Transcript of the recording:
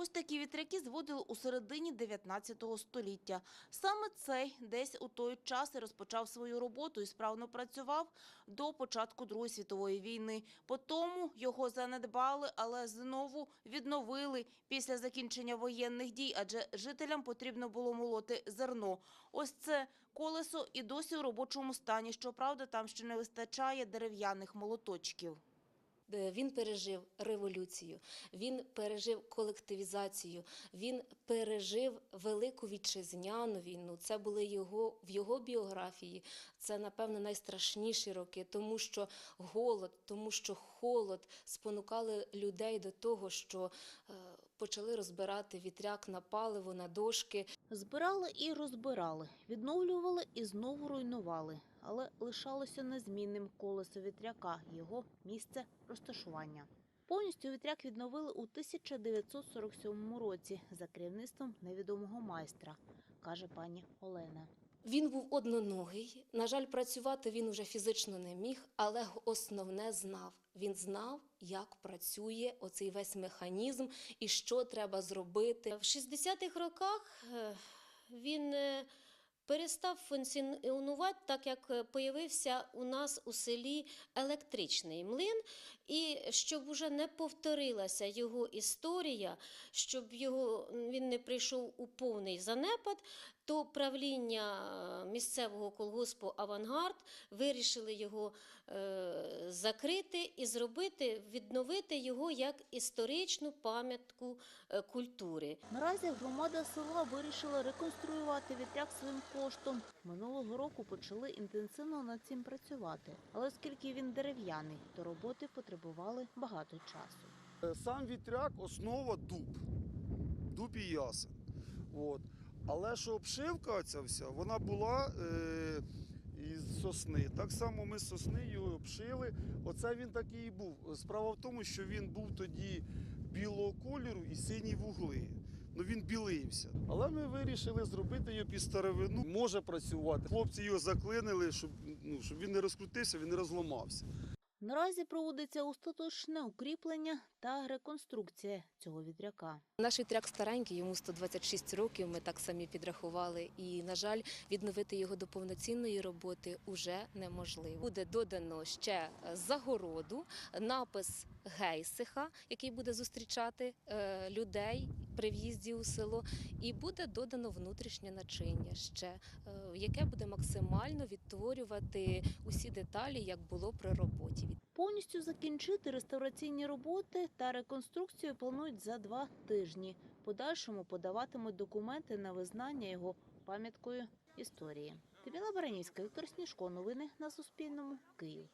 Ось такі вітряки зводили у середині 19 століття. Саме цей десь у той час і розпочав свою роботу і справно працював до початку Другої світової війни. Потому його занедбали, але знову відновили після закінчення воєнних дій, адже жителям потрібно було молоти зерно. Ось це колесо і досі у робочому стані. Щоправда, там ще не вистачає дерев'яних молоточків. Де Він пережив революцію, він пережив колективізацію, він пережив велику вітчизняну війну. Це були його в його біографії. Це, напевно, найстрашніші роки, тому що голод, тому що холод спонукали людей до того, що е, почали розбирати вітряк на паливо, на дошки. Збирали і розбирали, відновлювали і знову руйнували. Але лишалося незмінним колесо вітряка, його місце розташування. Повністю вітряк відновили у 1947 році за керівництвом невідомого майстра, каже пані Олена. Він був одноногий. На жаль, працювати він уже фізично не міг, але основне знав. Він знав, як працює оцей весь механізм і що треба зробити. В 60-х роках е, він е, перестав функціонувати, так як е, появився у нас у селі електричний млин. І щоб уже не повторилася його історія, щоб його, він не прийшов у повний занепад, то правління е, місцевого колгоспу Авангард вирішили його е, закрити і зробити, відновити його як історичну пам'ятку е, культури. Наразі громада села вирішила реконструювати вітряк своїм коштом. Минулого року почали інтенсивно над цим працювати. Але оскільки він дерев'яний, то роботи потребували багато часу. Сам вітряк основа дуб. Дуб і ясен. От. Але що обшивка ця вся, вона була е, із сосни. Так само ми з сосни його обшили. Оце він такий і був. Справа в тому, що він був тоді білого кольору і сині вугли. Ну він білився. Але ми вирішили зробити його під старовину. Може працювати. Хлопці його заклинили, щоб, ну, щоб він не розкрутився, він не розламався. Наразі проводиться остаточне укріплення та реконструкція цього вітряка. Наш вітряк старенький, йому 126 років. Ми так самі підрахували. І, на жаль, відновити його до повноцінної роботи уже неможливо. Буде додано ще загороду, напис гейсиха, який буде зустрічати е, людей при в'їзді у село, і буде додано внутрішнє начиння ще, е, яке буде максимально відтворювати усі деталі, як було при роботі. Повністю закінчити реставраційні роботи та реконструкцію планують за два тижні. Подальшому подаватимуть документи на визнання його пам'яткою історії. Тиміла Баранівська, Віктор Сніжко. Новини на Суспільному. Київ.